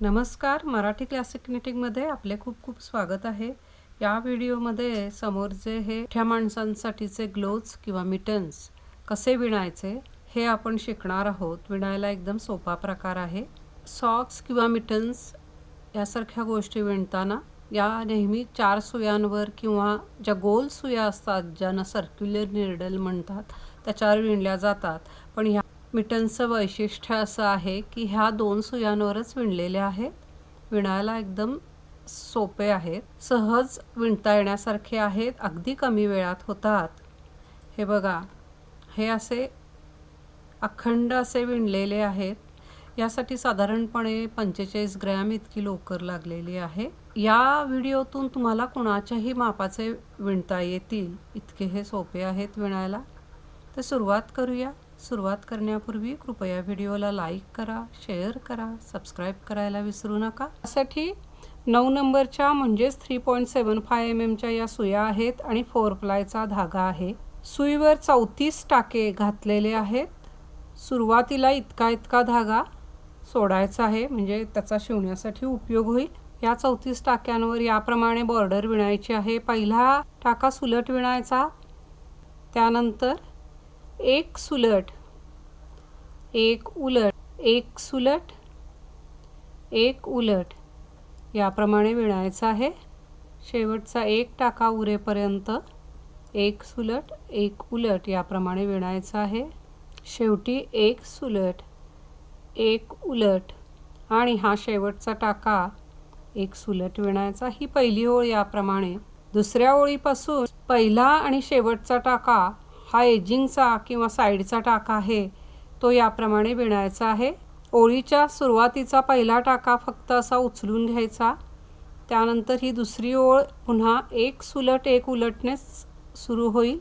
नमस्कार मराठी क्लासिक निटिंगमध्ये आपले खूप खूप स्वागत आहे. या व्हिडिओमध्ये समोर जे हे मोठ्या माणसांसाठीचे ग्लोव्ज किंवा मिटन्स कसे विणायचे हे आपण शिकणार आहोत. विणायला एकदम सोपा प्रकार आहे. सॉक्स किंवा मिटन्स यासारख्या गोष्टी विणताना या नेहमी चार सुयांवर किंवा ज्या गोल सुया असतात ज्यांना सर्क्युलर निर्डल म्हणतात त्याच्यावर विणल्या जातात. पण ह्या मिटनचं वैशिष्ट्य असं आहे की ह्या दोन सुयांवरच विणलेल्या आहेत. विणायला एकदम सोपे आहेत. सहज विणता येण्यासारखे आहेत. अगदी कमी वेळात होतात. हे बघा हे असे अखंड असे विणलेले आहेत. यासाठी साधारणपणे पंचेचाळीस ग्रॅम इतकी लोकर लागलेली आहे. या व्हिडिओतून तुम्हाला कुणाच्याही मापाचे विणता येतील. इतके हे सोपे आहेत विणायला. तर सुरुवात करूया. सुरुवात करण्यापूर्वी कृपया व्हिडिओला लाईक करा शेअर करा सबस्क्राईब करायला विसरू नका. त्यासाठी नऊ नंबरच्या म्हणजेच three point seven five M एमच्या या सुया आहेत आणि फोर प्लायचा धागा आहे. सुईवर चौतीस टाके घातलेले आहेत. सुरुवातीला इतका इतका धागा सोडायचा आहे म्हणजे त्याचा शिवण्यासाठी उपयोग होईल. या चौतीस टाक्यांवर याप्रमाणे बॉर्डर विणायची आहे. पहिला टाका सुलट विणायचा. त्यानंतर एक सुलट एक उलट एक सुलट एक उलट. याप्रमाणे विणायचं आहे. शेवटचा एक टाका उरेपर्यंत. एक सुलट एक उलट याप्रमाणे विणायचं आहे. शेवटी एक सुलट एक उलट. आणि हा शेवटचा टाका एक सुलट विणायचा. ही पहिली ओळ याप्रमाणे. दुसऱ्या ओळीपासून पहिला आणि शेवटचा टाका हा एजिंगचा किंवा साईडचा टाका आहे. तो याप्रमाणे विणायचा आहे. ओळीच्या सुरुवातीचा पहिला टाका फक्त असा उचलून घ्यायचा. त्यानंतर ही दुसरी ओळ पुन्हा एक सुलट एक उलटनेच सुरू होईल.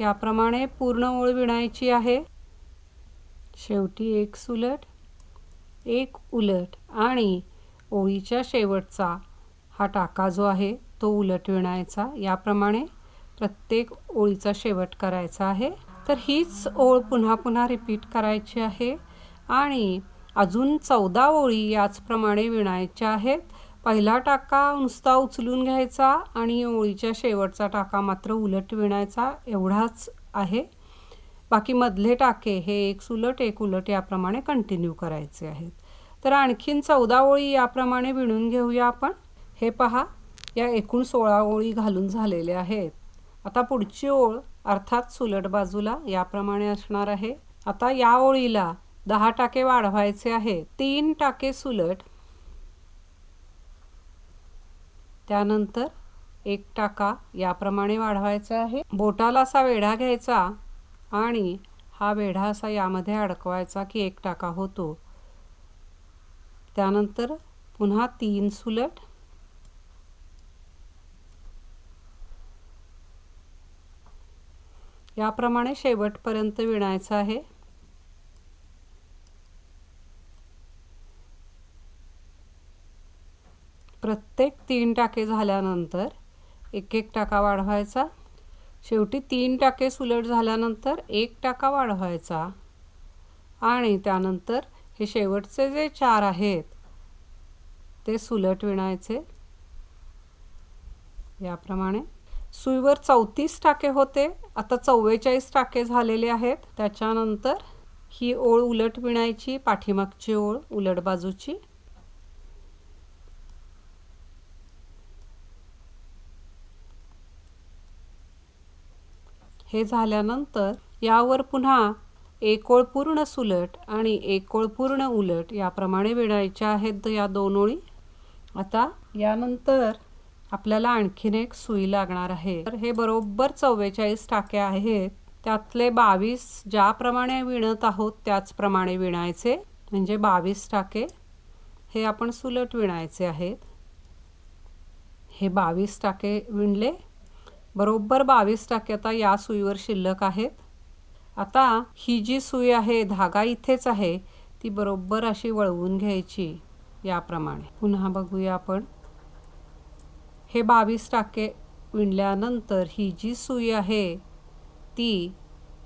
याप्रमाणे पूर्ण ओळ विणायची आहे. शेवटी एक सुलट एक उलट आणि ओळीच्या शेवटचा हा टाका जो आहे तो उलट विणायचा. याप्रमाणे प्रत्येक ओळीचा शेवट करायचा आहे. तर हीच ओळ पुन्हा पुन्हा रिपीट करायची आहे. आणि अजून चौदा ओळी याचप्रमाणे विणायच्या आहेत. पहिला टाका नुसता उचलून घ्यायचा आणि ओळीच्या शेवटचा टाका मात्र उलट विणायचा एवढाच आहे. बाकी मधले टाके हे एक सुलट एक उलट याप्रमाणे कंटिन्यू करायचे आहेत. तर आणखीन चौदा ओळी याप्रमाणे विणून घेऊया आपण. हे पहा या एकूण सोळा ओळी घालून झालेल्या आहेत. आता पुढची ओळ अर्थात सुलट बाजूला याप्रमाणे असणार आहे. आता या ओळीला दहा टाके वाढवायचे आहे. तीन टाके सुलट. त्यानंतर एक टाका याप्रमाणे वाढवायचा आहे. बोटाला असा वेढा घ्यायचा आणि हा वेढा असा यामध्ये अडकवायचा की एक टाका होतो. त्यानंतर पुन्हा तीन सुलट. याप्रमाणे शेवटपर्यंत विणायचं आहे. प्रत्येक तीन टाके झाल्यानंतर एक एक टाका वाढवायचा. शेवटी तीन टाके सुलट झाल्यानंतर एक टाका वाढवायचा. आणि त्यानंतर हे शेवटचे जे चार आहेत ते सुलट विणायचे. याप्रमाणे सुईवर चौतीस टाके होते. आता चव्वेचाळीस टाके झालेले आहेत. त्याच्यानंतर ही ओळ उलट विणायची पाठीमागची ओळ उलट बाजूची. हे झाल्यानंतर यावर पुन्हा एक ओळ पूर्ण सुलट आणि एक ओळ पूर्ण उलट याप्रमाणे विणायच्या आहेत या दोन ओळी. आता यानंतर आपल्याला आणखीन एक सुई लागणार आहे. तर हे बरोबर चव्वेचाळीस टाके आहेत. त्यातले बावीस ज्याप्रमाणे विणत आहोत त्याचप्रमाणे विणायचे. म्हणजे बावीस टाके हे आपण सुलट विणायचे आहेत. हे बावीस टाके विणले. बरोबर बावीस टाके आता या सुईवर शिल्लक आहेत. आता ही जी सुई आहे धागा इथेच आहे ती बरोबर अशी वळवून घ्यायची याप्रमाणे. पुन्हा बघूया आपण. हे बावीस टाके विणल्यानंतर ही जी सुई आहे ती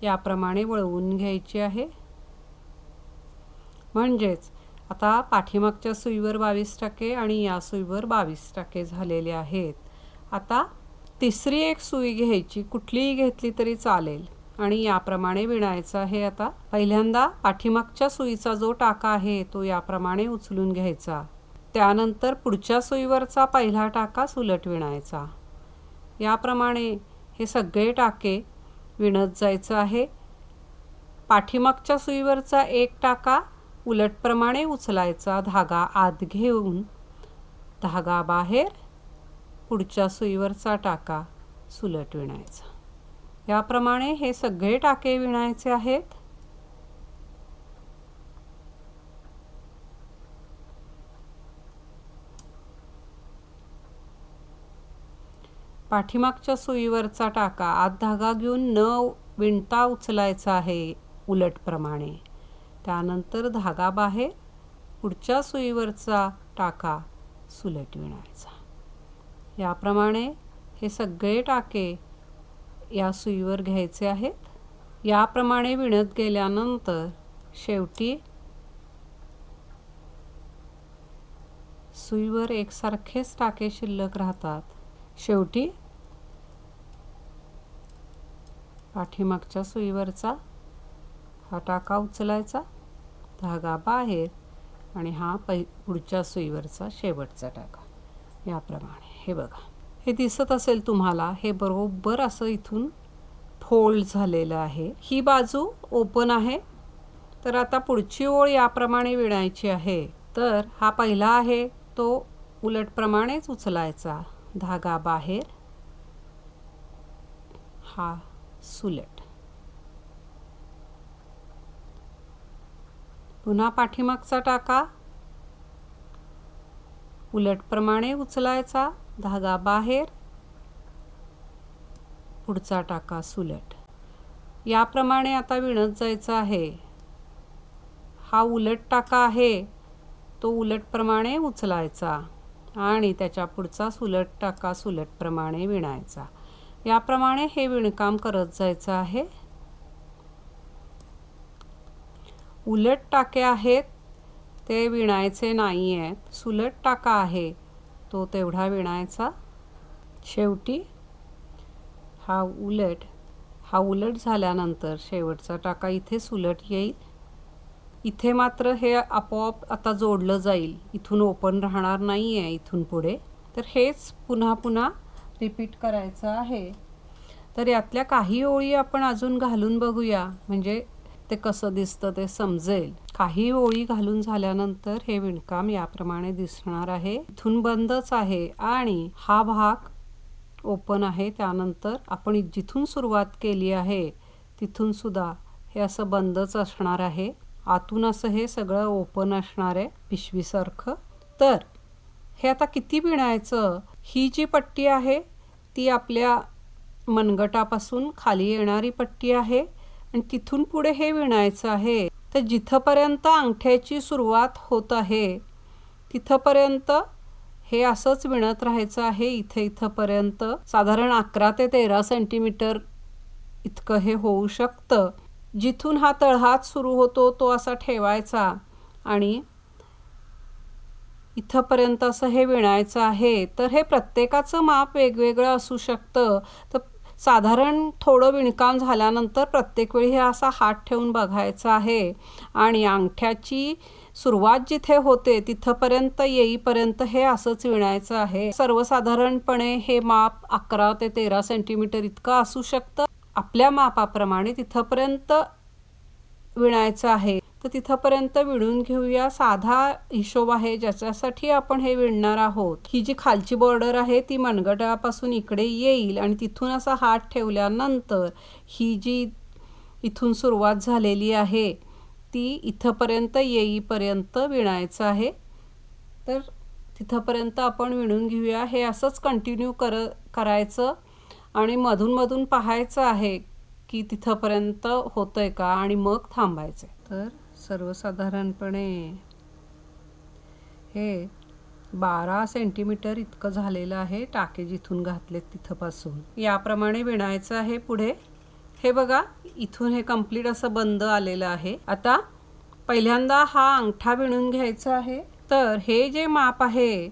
याप्रमाणे वळवून घ्यायची आहे. म्हणजेच आता पाठीमागच्या सुईवर बावीस टाके आणि या सुईवर बावीस टाके झालेले आहेत. आता तिसरी एक सुई घ्यायची कुठलीही घेतली तरी चालेल. आणि याप्रमाणे विणायचं आहे आता. पहिल्यांदा पाठीमागच्या सुईचा जो टाका आहे तो याप्रमाणे उचलून घ्यायचा. त्यानंतर पुढच्या सुईवरचा पहिला टाका सुलट विणायचा. याप्रमाणे हे सगळे टाके विणत जायचं आहे. पाठीमागच्या सुईवरचा एक टाका उलटप्रमाणे उचलायचा. धागा आत घेऊन धागा बाहेर पुढच्या सुईवरचा टाका सुलट विणायचा. याप्रमाणे हे सगळे टाके विणायचे आहेत. पाठीमागच्या सुईवरचा टाका. आत धागा घेऊन न विणता उचलायचा आहे उलटप्रमाणे. त्यानंतर धागा बाहेर पुढच्या सुईवरचा टाका सुलट विणायचा. याप्रमाणे हे सगळे टाके या सुईवर घ्यायचे आहेत. याप्रमाणे विणत गेल्यानंतर शेवटी सुईवर एकसारखेच टाके शिल्लक राहतात. शेवटी पाठीमागच्या सुईवरचा. हा टाका उचलायचा. धागा बाहेर आणि हा पै पुढच्या सुईवरचा शेवटचा टाका. याप्रमाणे. हे बघा. हे दिसत असेल तुम्हाला हे बरोबर असं इथून फोल्ड झालेलं आहे. ही बाजू ओपन आहे. तर आता पुढची ओळ याप्रमाणे विणायची आहे. तर हा पहिला आहे. तो उलटप्रमाणेच उचलायचा. धागा बाहेर. हा सुलट. पुन्हा पाठीमागचा टाका. उलटप्रमाणे उचलायचा धागा बाहेर. पुढचा टाका सुलट. याप्रमाणे आता विणत जायचं आहे. हा उलट टाका आहे. तो उलटप्रमाणे उचलायचा आणि त्याच्या पुढचा सुलट टाका सुलटप्रमाणे विणायचा. याप्रमाणे हे विणकाम करत जायचं आहे. उलट टाके आहेत ते विणायचे नाही आहेत सुलट टाका आहे तो तेवढा विणायचा. शेवटी हा उलट हा उलट झाल्यानंतर शेवटचा टाका इथे सुलट येईल. इथे मात्र हे आपोआप आता जोडलं जाईल. इथून ओपन राहणार नाही आहे इथून पुढे. तर हेच पुन्हा पुन्हा रिपीट करायचं आहे. तर यातल्या काही ओळी आपण अजून घालून बघूया. म्हणजे ते कसं दिसतं ते समजेल. काही ओळी घालून झाल्यानंतर हे विणकाम याप्रमाणे दिसणार आहे. इथून बंदच आहे आणि हा भाग ओपन आहे. त्यानंतर आपण जिथून सुरुवात केली आहे तिथून सुद्धा हे असं बंदच असणार आहे. आतून असं हे सगळं ओपन असणार आहे पिशवीसारखं. तर हे आता किती विणायचं? ही जी पट्टी आहे ती आपल्या मनगटापासून खाली येणारी पट्टी आहे आणि तिथून पुढे हे विणायचं आहे. तर जिथंपर्यंत अंगठ्याची सुरुवात होत आहे तिथंपर्यंत हे असंच विणत राहायचं आहे. इथे इथंपर्यंत साधारण अकरा ते तेरा सेंटीमीटर इतकं हे होऊ शकतं. जिथून हा तळहात सुरू होतो तो असा ठेवायचा आणि इथंपर्यंत असं हे विणायचं आहे तर हे प्रत्येकाचं माप वेगवेगळं असू शकतं. तर साधारण थोडं विणकाम झाल्यानंतर प्रत्येक वेळी हे असा हात ठेवून बघायचं आहे. आणि अंगठ्याची सुरुवात जिथे होते तिथंपर्यंत येईपर्यंत हे असंच विणायचं आहे. सर्वसाधारणपणे हे माप अकरा ते तेरा सेंटीमीटर इतकं असू शकतं. आपल्या मापाप्रमाणे तिथंपर्यंत विणायचं आहे. तर तिथंपर्यंत विणून घेऊया. साधा हिशोब आहे ज्याच्यासाठी आपण हे विणणार आहोत. ही जी खालची बॉर्डर आहे ती मनगटापासून इकडे येईल आणि तिथून असा हात ठेवल्यानंतर ही जी इथून सुरुवात झालेली आहे ती इथंपर्यंत येईपर्यंत विणायचं आहे. तर तिथंपर्यंत आपण विणून घेऊया. हे असंच कंटिन्यू कर करायचं आणि मधून पाहायचं आहे की तिथंपर्यंत होतं आहे का आणि मग थांबायचं तर सर्वसाधारणपणे हे बारा सेंटीमीटर इतकं झालेलं आहे टाके जिथून घातलेत तिथंपासून. याप्रमाणे विणायचं आहे पुढे. हे बघा इथून हे कंप्लीट असं बंद आलेलं आहे. आता पहिल्यांदा हा अंगठा विणून घ्यायचा आहे. तर हे जे माप आहे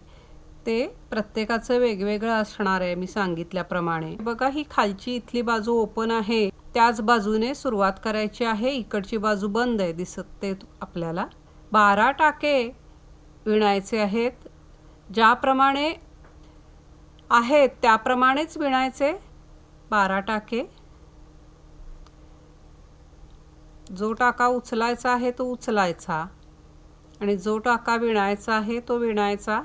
ते प्रत्येकाचं वेगवेगळं असणार आहे मी सांगितल्याप्रमाणे. बघा ही खालची इथली बाजू ओपन आहे. त्याच बाजूने सुरुवात करायची आहे. इकडची बाजू बंद आहे. दिसत ते आपल्याला. बारा टाके विणायचे आहेत. ज्याप्रमाणे आहेत त्याप्रमाणेच विणायचे. बारा टाके. जो टाका उचलायचा आहे तो उचलायचा. आणि जो टाका विणायचा आहे तो विणायचा.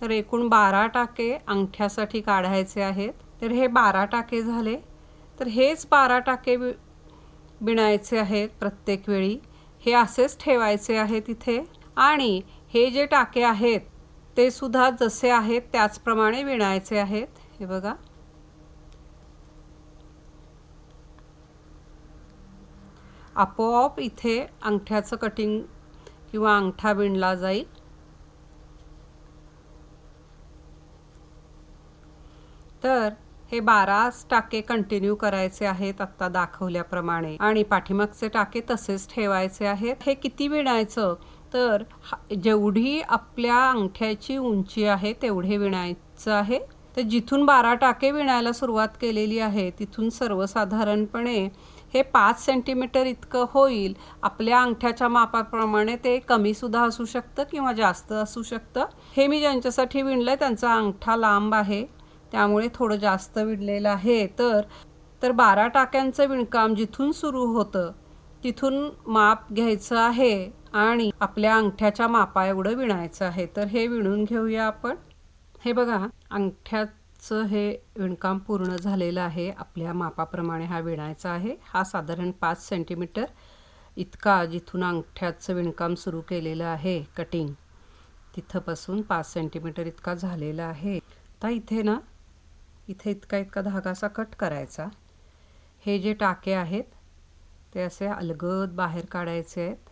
तर एकूण बारा टाके अंगठ्यासाठी काढायचे आहेत. तर हे बारा टाके झाले. तर हेच बारा टाके वि विणायचे आहेत प्रत्येक वेळी. हे असेच ठेवायचे आहेत तिथे आणि हे जे टाके आहेत ते सुद्धा जसे आहेत त्याचप्रमाणे विणायचे आहेत. हे बघा. आपोआप इथे अंगठ्याचं कटिंग किंवा अंगठा विणला जाईल. तर हे बाराच टाके कंटिन्यू करायचे आहेत आत्ता दाखवल्याप्रमाणे. आणि पाठीमागचे टाके तसेच ठेवायचे आहेत. हे किती विणायचं? तर जेवढी आपल्या अंगठ्याची उंची आहे तेवढे विणायचं आहे. तर जिथून बारा टाके विणायला सुरुवात केलेली आहे तिथून सर्वसाधारणपणे हे पाच सेंटीमीटर इतकं होईल. आपल्या अंगठ्याच्या मापाप्रमाणे ते कमीसुद्धा असू शकतं किंवा जास्त असू शकतं. हे मी ज्यांच्यासाठी विणलं आहे त्यांचा अंगठा लांब आहे. त्यामुळे थोडं जास्त विणलेलं आहे. तर तर बारा टाक्यांचं विणकाम जिथून सुरू होतं तिथून माप घ्यायचं आहे आणि आपल्या अंगठ्याच्या मापा एवढं विणायचं आहे. तर हे विणून घेऊया आपण. हे बघा अंगठ्याचं हे विणकाम पूर्ण झालेलं आहे. आपल्या मापाप्रमाणे हा विणायचा आहे. हा साधारण पाच सेंटीमीटर इतका जिथून अंगठ्याचं विणकाम सुरू केलेलं आहे. कटिंग. तिथंपासून पाच सेंटीमीटर इतका झालेला आहे. आता इथे ना इथे इतका इतका धागाचा कट करायचा. हे जे टाके आहेत ते असे अलगद बाहेर काढायचे आहेत.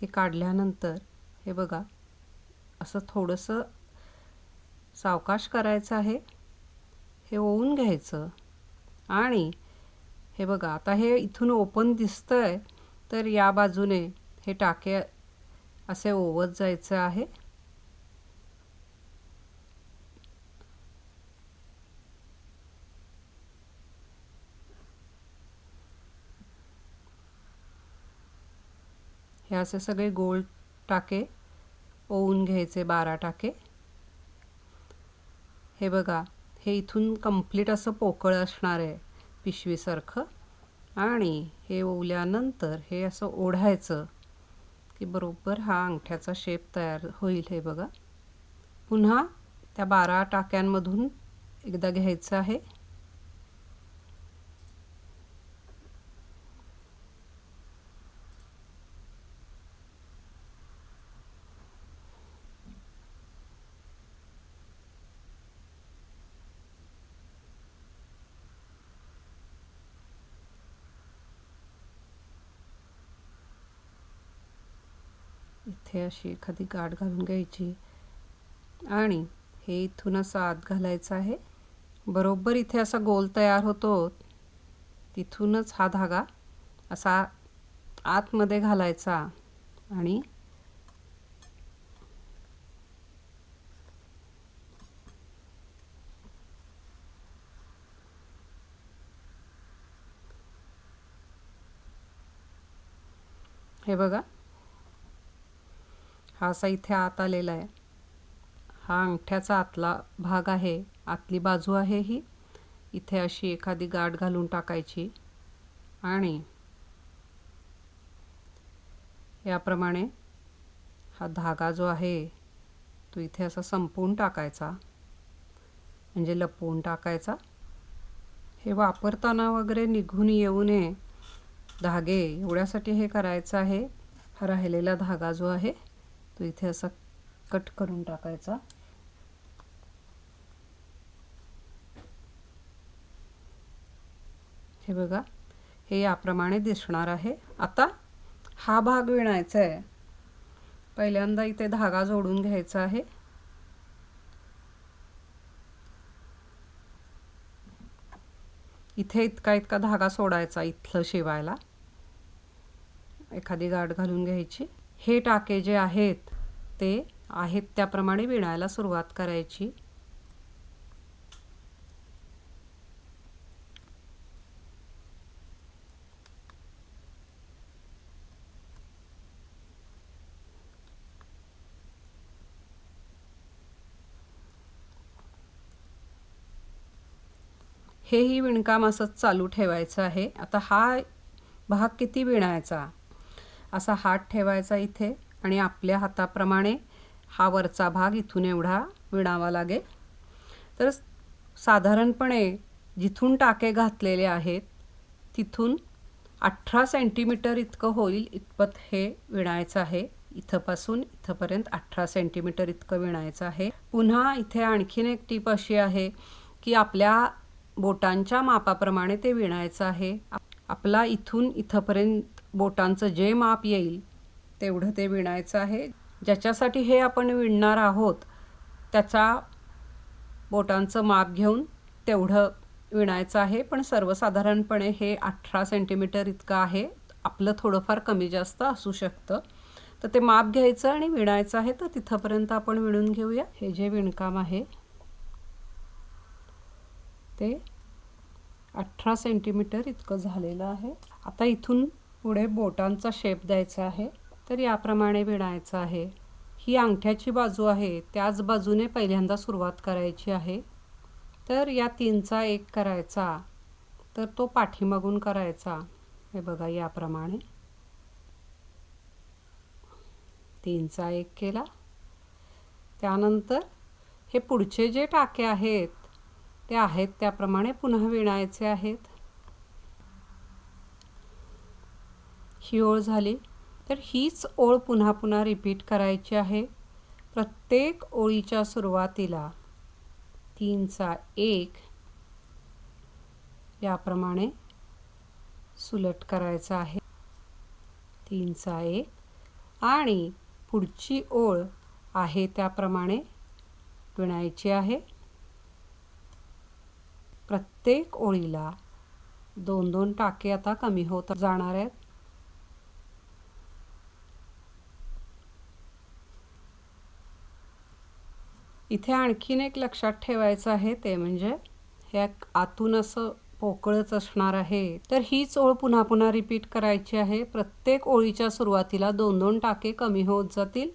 हे काढल्यानंतर हे बघा असं थोडंसं सावकाश करायचं आहे. हे ओवून घ्यायचं. आणि हे बघा आता हे इथून ओपन दिसतं आहे तर या बाजूने हे टाके असे ओवत जायचं आहे. हे असे सगळे गोल टाके ओवून घ्यायचे बारा टाके. हे बघा हे इथून कंप्लीट असं पोकळ असणार आहे पिशवीसारखं. आणि हे ओवल्यानंतर हे असं ओढायचं की बरोबर हा अंगठ्याचा शेप तयार होईल हे बघा. पुन्हा त्या बारा टाक्यांमधून एकदा घ्यायचं आहे. इथे अशी एखादी गाठ घालून घ्यायची. आणि हे इथून असा आत घालायचं आहे. बरोबर इथे असा गोल तयार होतो. तिथूनच हा धागा असा आतमध्ये घालायचा. आणि हे बघा. हा असा इथे आत आलेला आहे. हा अंगठ्याचा आतला भाग आहे. आतली बाजू आहे ही. इथे अशी एखादी गाठ घालून टाकायची. आणि याप्रमाणे हा धागा जो आहे तो इथे असा संपवून टाकायचा. म्हणजे लपवून टाकायचा. हे वापरताना वगैरे निघून येऊ नये. धागे एवढ्यासाठी हे करायचं आहे. हा राहिलेला धागा जो आहे तो इथे असा कट करून टाकायचा. हे बघा हे याप्रमाणे दिसणार आहे. आता हा भाग विणायचा आहे. पहिल्यांदा इथे धागा जोडून घ्यायचा आहे. इथे इतका इतका धागा सोडायचा इथलं शिवायला. एखादी गाठ घालून घ्यायची. हे टाके जे आहेत ते आहेत त्याप्रमाणे विणायला सुरुवात करायची. हेही विणकाम असंच चालू ठेवायचं आहे. आता हा भाग किती विणायचा? असा हात ठेवायचा इथे आणि आपल्या हाताप्रमाणे हा वरचा भाग इथून एवढा विणावा लागेल. तर साधारणपणे जिथून टाके घातलेले आहेत तिथून अठरा सेंटीमीटर इतकं होईल इतपत हे विणायचं आहे. इथंपासून इथंपर्यंत अठरा सेंटीमीटर इतकं विणायचं आहे. पुन्हा इथे आणखीन एक टीप अशी आहे की आपल्या बोटांच्या मापाप्रमाणे ते विणायचं आहे. आपला इथून इथंपर्यंत बोटांचं जे माप येईल तेवढं ते विणायचं आहे. ज्याच्यासाठी हे आपण विणणार आहोत त्याचा बोटांचं माप घेऊन तेवढं विणायचं आहे. पण सर्वसाधारणपणे हे अठरा सेंटीमीटर इतकं आहे. आपलं थोडंफार कमी जास्त असू शकतं. तर ते माप घ्यायचं आणि विणायचं आहे. तर तिथंपर्यंत आपण विणून घेऊया. हे जे विणकाम आहे ते अठरा सेंटीमीटर इतकं झालेलं आहे. आता इथून पुढे बोटांचा शेप द्यायचा आहे तर याप्रमाणे विणायचं आहे. ही अंगठ्याची बाजू आहे त्याच बाजूने पहिल्यांदा सुरुवात करायची आहे. तर या तीनचा एक करायचा तर तो पाठीमागून करायचा. हे बघा याप्रमाणे. तीनचा एक केला. त्यानंतर हे पुढचे जे टाके आहेत ते आहेत त्याप्रमाणे पुन्हा विणायचे आहेत. ही ओळ झाली तर हीच ओळ पुन्हा पुन्हा रिपीट करायची आहे. प्रत्येक ओळीच्या सुरुवातीला तीनचा एक याप्रमाणे सुलट करायचा आहे. तीनचा एक आणि पुढची ओळ आहे त्याप्रमाणे विणायची आहे. प्रत्येक ओळीला दोन दोन टाके आता कमी होत जाणार आहेत. इथे आणखीन एक लक्षात ठेवायचं आहे ते म्हणजे हे आतून असं पोकळच असणार आहे. तर हीच ओळ पुन्हा पुन्हा रिपीट करायची आहे. प्रत्येक ओळीच्या सुरुवातीला दोन दोन टाके कमी होत जातील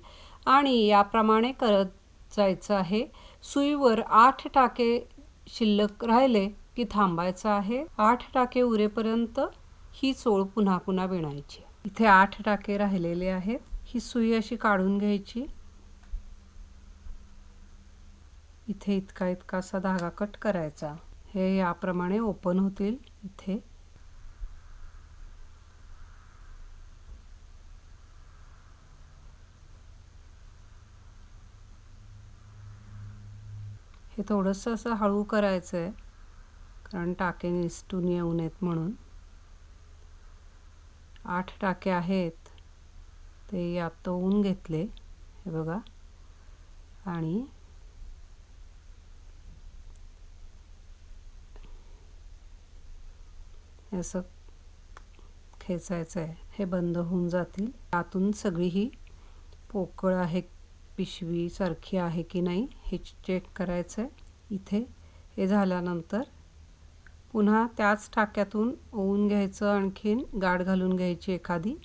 आणि याप्रमाणे करत जायचं आहे. सुईवर आठ टाके शिल्लक राहिले की थांबायचं आहे. आठ टाके उरेपर्यंत ही चोळ पुन्हा पुन्हा विणायची. इथे आठ टाके राहिलेले आहेत. ही सुई अशी काढून घ्यायची. इथे इतका इतका असा धागा कट करायचा. हे याप्रमाणे ओपन होतील इथे. हे थोडंसं असं हळू करायचं आहे कारण टाके निसटून येऊ नयेत म्हणून. आठ टाके आहेत ते यात ऊन घेतले हे बघा. आणि असं खेचायचं आहे. हे बंद होऊन जातील. आतून सगळी ही पोकळ आहे पिशवी सारखी आहे की नाही हे चेक करायचं आहे. इथे हे झाल्यानंतर पुन्हा त्याच टाक्यातून ओवून घ्यायचं आणखीन गाठ घालून घ्यायची एखादी.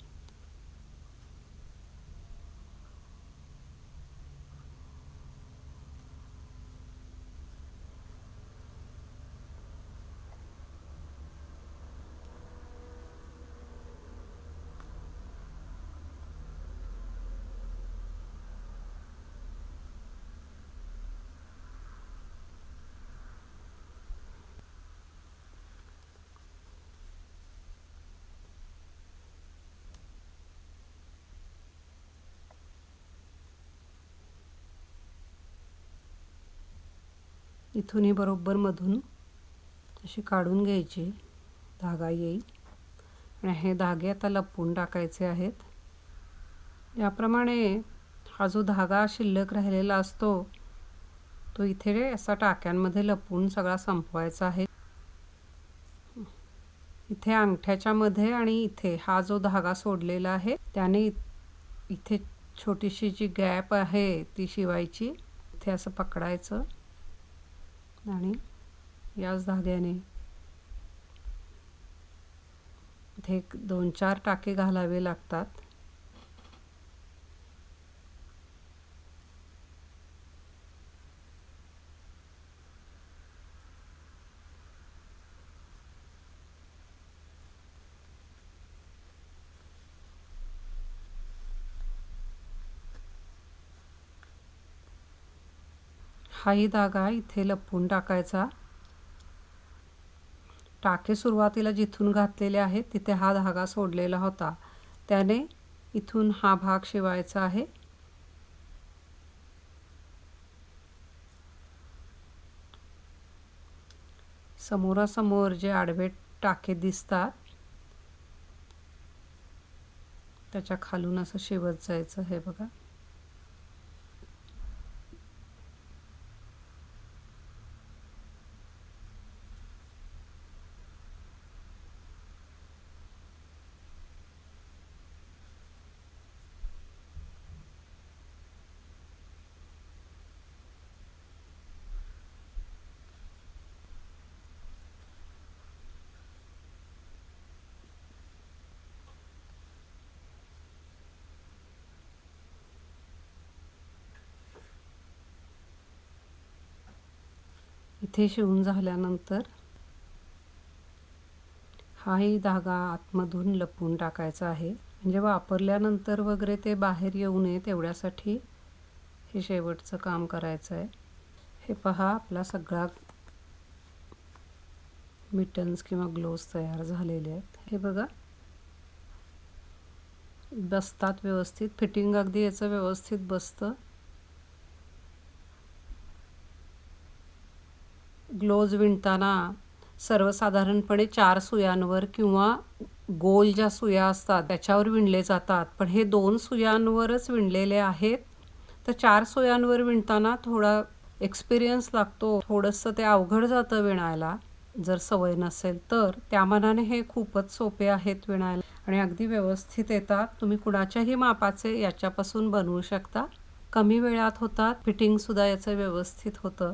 इथूनही बरोबर मधून अशी काढून घ्यायची. धागा येईल. आणि हे धागे आता लपवून टाकायचे आहेत. याप्रमाणे हा जो धागा शिल्लक राहिलेला असतो तो इथे असा टाक्यांमध्ये लपवून सगळा संपवायचा आहे. इथे अंगठ्याच्या मध्ये आणि इथे हा जो धागा सोडलेला आहे त्याने इथे छोटीशी जी गॅप आहे ती शिवायची. इथे असं पकडायचं. आणि याच धाग्याने इथे एक दोन चार टाके घालावे लागतात. हाही धागा इथे लपवून टाकायचा. टाके सुरुवातीला जिथून घातलेले आहेत तिथे हा धागा सोडलेला होता. त्याने इथून हा भाग शिवायचा आहे. समोरासमोर जे आडवे टाके दिसतात त्याच्या खालून असं शिवत जायचं हे बघा. इथे शिवून झाल्यानंतर हाही धागा आतमधून लपवून टाकायचा आहे. म्हणजे वापरल्यानंतर वगैरे ते बाहेर येऊ नये तेवढ्यासाठी हे शेवटचं काम करायचं आहे. हे पहा आपला सगळा मिटन्स किंवा ग्लोव्ज तयार झालेले आहेत. हे बघा. बसतात व्यवस्थित. फिटिंग अगदी याचं व्यवस्थित बसतं. ग्लोज विणताना सर्वसाधारणपणे चार सुयांवर किंवा गोल ज्या सुया असतात त्याच्यावर विणले जातात. पण हे दोन सुयांवरच विणलेले आहेत. तर चार सुयांवर विणताना थोडा एक्सपिरियन्स लागतो. थोडंसं ते अवघड जातं विणायला. जर सवय नसेल तर. त्या मानाने हे खूपच सोपे आहेत विणायला. आणि अगदी व्यवस्थित येतात. तुम्ही कुणाच्याही मापाचे याच्यापासून बनवू शकता. कमी वेळात होतात. फिटिंगसुद्धा याचं व्यवस्थित होतं.